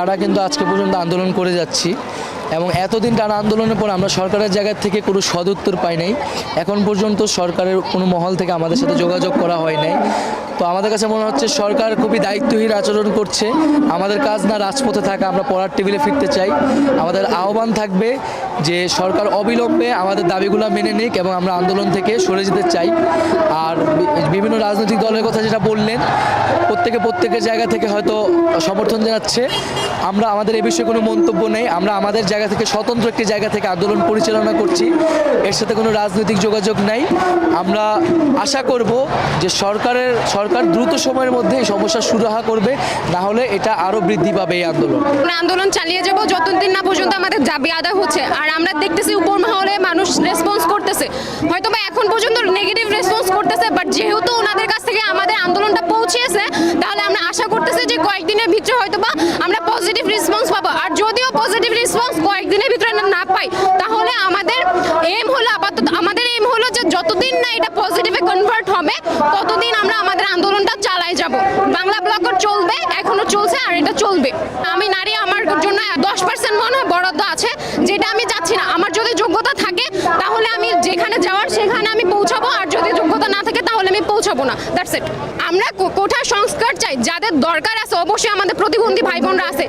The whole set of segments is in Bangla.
টানা কিন্তু আজকে পর্যন্ত আন্দোলন করে যাচ্ছি এবং এতদিন টানা আন্দোলনের পর আমরা সরকারের জায়গা থেকে কোনো সদুত্তর পাই নাই। এখন পর্যন্ত সরকারের কোনো মহল থেকে আমাদের সাথে যোগাযোগ করা হয় নাই। তো আমাদের কাছে মনে হচ্ছে সরকার খুবই দায়িত্বহীন আচরণ করছে। আমাদের কাজ না রাজপথে থাকা, আমরা পড়ার টেবিলে ফিরতে চাই। আমাদের আহ্বান থাকবে যে সরকার অবিলম্বে আমাদের দাবিগুলো মেনে নিক এবং আমরা আন্দোলন থেকে সরে যেতে চাই। আর বিভিন্ন রাজনৈতিক দলের কথা যেটা বললেন, প্রত্যেকে প্রত্যেকের জায়গা থেকে হয়তো সমর্থন জানাচ্ছে। আমরা আমাদের এ বিষয়ে কোনো মন্তব্য নেই। আমরা আমাদের জায়গা থেকে স্বতন্ত্র একটি জায়গা থেকে আন্দোলন পরিচালনা করছি। এর সাথে কোনো রাজনৈতিক যোগাযোগ নাই। আমরা আশা করব যে সরকারের, সরকার দ্রুত সময়ের মধ্যে এই সমস্যা সুরাহা করবে, না হলে এটা আরও বৃদ্ধি পাবে এই আন্দোলন। আন্দোলন চালিয়ে যাব। যতদিন না পর্যন্ত আমাদের দাবি আদায় হচ্ছে, আর আমরা দেখতেছি উপর মহলে মানুষ রেসপন্স করতেছে। হয়তো বা এখন পর্যন্ত নেগেটিভ রেসপন্স করতেছে বাট যেহেতু ওনাদের কাছ থেকে আমাদের আন্দোলনটা পৌঁছেছে, তাহলে আমরা আশা করতেছি যে কয়েকদিনের ভিতরে হয়তো বা আমরা পজিটিভ রেসপন্স পাবো। আর যদিও পজিটিভ রেসপন্স কয়েকদিনের ভিতরে না- পাই, তাহলে আমাদের এম হলো আপাতত আমাদের এম হলো যে যতদিন না এটা পজিটিভে কনভার্ট হবে, ততদিন আমরা আমাদের আন্দোলনটা চালাই যাব। বাংলা ব্লগর চলবে, এখনও চলছে, আর এটা চলবে। আমি নারী আমার জন্য দশ পার্সেন্ট মনে হয় বরাদ্দ আছে যেটা আমি চাচ্ছি না আমার যদি যোগ্যতা থাকে তাহলে আমি যেখানে যাওয়ার সেখানে আমি পৌঁছাবো আর যদি যোগ্যতা না থাকে তাহলে পৌঁছাবো না। দ্যাটস ইট আমরা কোঠা সংস্কার চাই। যাদের দরকার আছে, অবশ্যই আমাদের প্রতিবন্ধী ভাই বোনরা আছে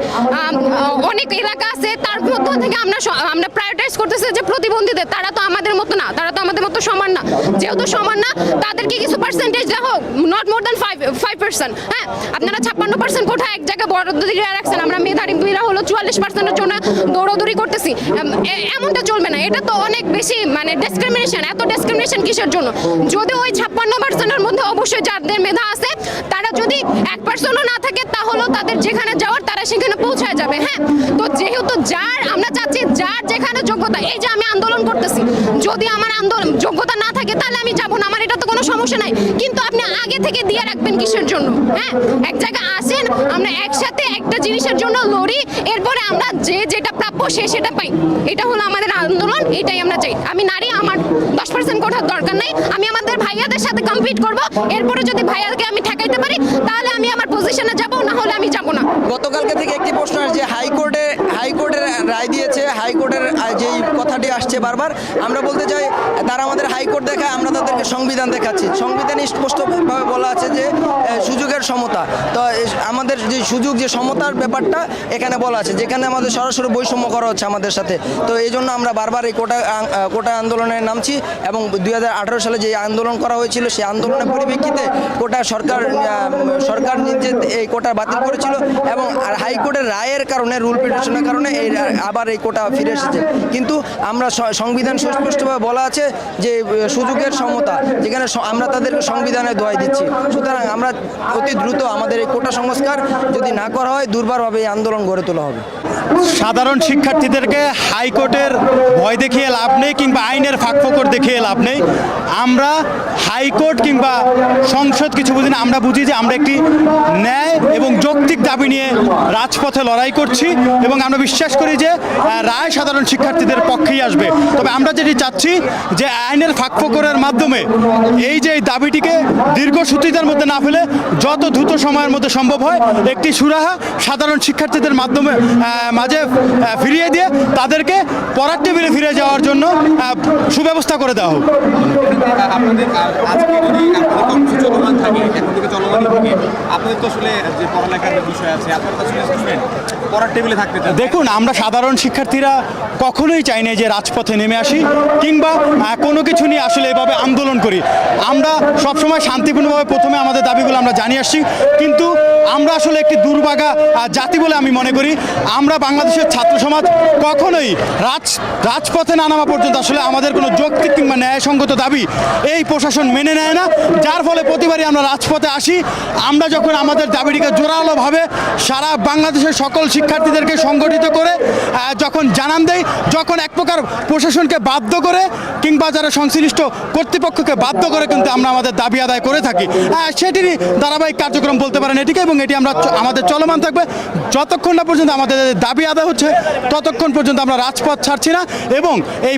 অনেক এলাকা আছে, তার মধ্য থেকে আমরা আমরা প্রায়োরিটাইজ করতেছি যে প্রতিবন্ধীদের, তারা তো আমাদের মতো না তারা তো আমাদের মতো সমান না। যেহেতু সমান না, তাদেরকে কিছু পার্সেন্টেজ দেওয়া হোক not more than five five percent হ্যাঁ? আপনারা ছাপ্পান্ন পার্সেন্ট কোথায় এক জায়গায় বরাদ্দ দিয়ে রাখছেন, আমরা মেধারী মেয়েরা হলো চুয়াল্লিশ পার্সেন্টের জন্য দৌড়াদৌড়ি করতেছি। এমনটা চলবে না। এটা তো অনেক বেশি মানে ডিসক্রিমিনেশন এত ডিসক্রিমিনেশন কিসের জন্য? যদি ওই ছাপ্পান্ন পার্সেন্টের মধ্যে অবশ্যই যাদের মেধা আছে, তারা যদি এক পার্সেন্টও না থাকে, তাহলেও তাদের যেখানে যাওয়ার, তারা সেখানে পৌঁছায় যাবে হ্যাঁ? তো যেহেতু যার, আমরা চাচ্ছি যার যেখানে যোগ্যতা, এই যে আমি আন্দোলন করতেছি, যদি আমার আন্দোলন যোগ্যতা না থাকে, তাহলে আমি যাব না। আমার এটা তো কোনো সমস্যা নাই। কিন্তু আপনি আগে থেকে দিয়ে রাখবেন কিসের জন্য? হ্যাঁ? এক জায়গায় আসেন, আমরা একসাথে একটা জিনিসের জন্য লড়ি, এরপরে আমরা যে যেটা প্রাপ্য সে সেটা পাই। এটা হলো আমাদের আন্দোলন, এটাই আমরা চাই। আমি নারী, আমার দশ পার্সেন্ট কোঠার দরকার নেই। আমি আমাদের ভাইয়াদের সাথে কম্পিট করব। এরপরে যদি ভাইয়াকে আমি ঠেকাইতে পারি, তাহলে আমি আমার পজিশনে যাব, না হলে আমি যাব না। গতকালকে থেকে একটি প্রশ্ন আসছে, হাইকোর্টে, হাইকোর্টের রায় দিয়েছে, হাইকোর্টের যেই আসছে বারবার। আমরা বলতে চাই, তারা আমাদের হাইকোর্ট দেখায়, আমরা তাদেরকে সংবিধান দেখাচ্ছি। সংবিধানে স্পষ্টভাবে বলা আছে যে সুযোগের সমতা। তো আমাদের যে সুযোগ, যে সমতার ব্যাপারটা এখানে বলা আছে, যেখানে আমাদের সরাসরি বৈষম্য করা হচ্ছে আমাদের সাথে। তো এই জন্য আমরা বারবার এই কোটা কোটা আন্দোলনে নামছি এবং দুই হাজার আঠারো সালে যে আন্দোলন করা হয়েছিল, সেই আন্দোলনের পরিপ্রেক্ষিতে কোটা সরকার সরকার নিজে এই কোটা বাতিল করেছিল এবং হাইকোর্টের রায়ের কারণে, রুল পিটিশনের কারণে এই আবার এই কোটা ফিরে এসেছে। কিন্তু আমরা স- সংবিধান সুস্পষ্টভাবে বলা আছে যে সুযোগের সমতা, যেখানে আমরা তাদেরকে সংবিধানে দোয়াই দিচ্ছি। সুতরাং আমরা অতি দ্রুত আমাদের এই কোটা সংস্কার যদি না করা হয়, দুর্বারভাবে এই আন্দোলন গড়ে তোলা হবে। সাধারণ শিক্ষার্থীদেরকে হাইকোর্টের ভয় দেখিয়ে লাভ নেই কিংবা আইনের ফাঁকফোকর দেখিয়ে লাভ নেই। আমরা হাইকোর্ট কিংবা সংসদ কিছু বুঝি না, আমরা বুঝি যে আমরা একটি ন্যায় এবং যৌক্তিক দাবি নিয়ে রাজপথে লড়াই করছি এবং আমরা বিশ্বাস করি যে রায় সাধারণ শিক্ষার্থীদের পক্ষেই আসবে। তবে আমরা যেটি চাচ্ছি যে আইনের ফাঁকফোকরের মাধ্যমে এই যে এই দাবিটিকে দীর্ঘসূত্রিতার মধ্যে না ফেলে যত দ্রুত সময়ের মধ্যে সম্ভব হয় একটি সুরাহা সাধারণ শিক্ষার্থীদের মাধ্যমে মাঝে ফিরিয়ে দিয়ে তাদেরকে পড়ার টেবিলে ফিরে যাওয়ার জন্য সুব্যবস্থা করে দেওয়া হোক। দেখুন, আমরা সাধারণ শিক্ষার্থীরা কখনোই চাই না যে রাজপথে নেমে আসি, কিংবা কোনো কিছু নিয়ে আসলে এভাবে আন্দোলন করি। আমরা সবসময় শান্তিপূর্ণভাবে প্রথমে আমাদের দাবিগুলো আমরা জানিয়ে আসছি, কিন্তু আমরা আসলে একটি দুর্ভাগা জাতি বলে আমি মনে করি। আমরা বাংলাদেশের ছাত্র সমাজ কখনোই রাজ, রাজপথে না নামা পর্যন্ত আসলে আমাদের কোনো যৌক্তিক কিংবা ন্যায়সঙ্গত দাবি এই প্রশাসন মেনে নেয় না। যার ফলে প্রতিবারই আমরা রাজপথে আসি আমরা যখন আমাদের দাবিটিকে জোরালোভাবে সারা বাংলাদেশের সকল শিক্ষার্থীদেরকে সংগঠিত করে যখন জানান দেয় যখন এক প্রকার প্রশাসনকে বাধ্য করে কিংবা যারা সংশ্লিষ্ট কর্তৃপক্ষকে বাধ্য করে কিন্তু আমরা আমাদের দাবি আদায় করে থাকি। সেটিরই ধারাবাহিক কার্যক্রম বলতে পারেন এটিকে এবং এটি আমরা আমাদের চলমান থাকবে। যতক্ষণ না পর্যন্ত আমাদের দাবি আদায় হচ্ছে, ততক্ষণ পর্যন্ত আমরা রাজপথ ছাড়ছি না এবং এই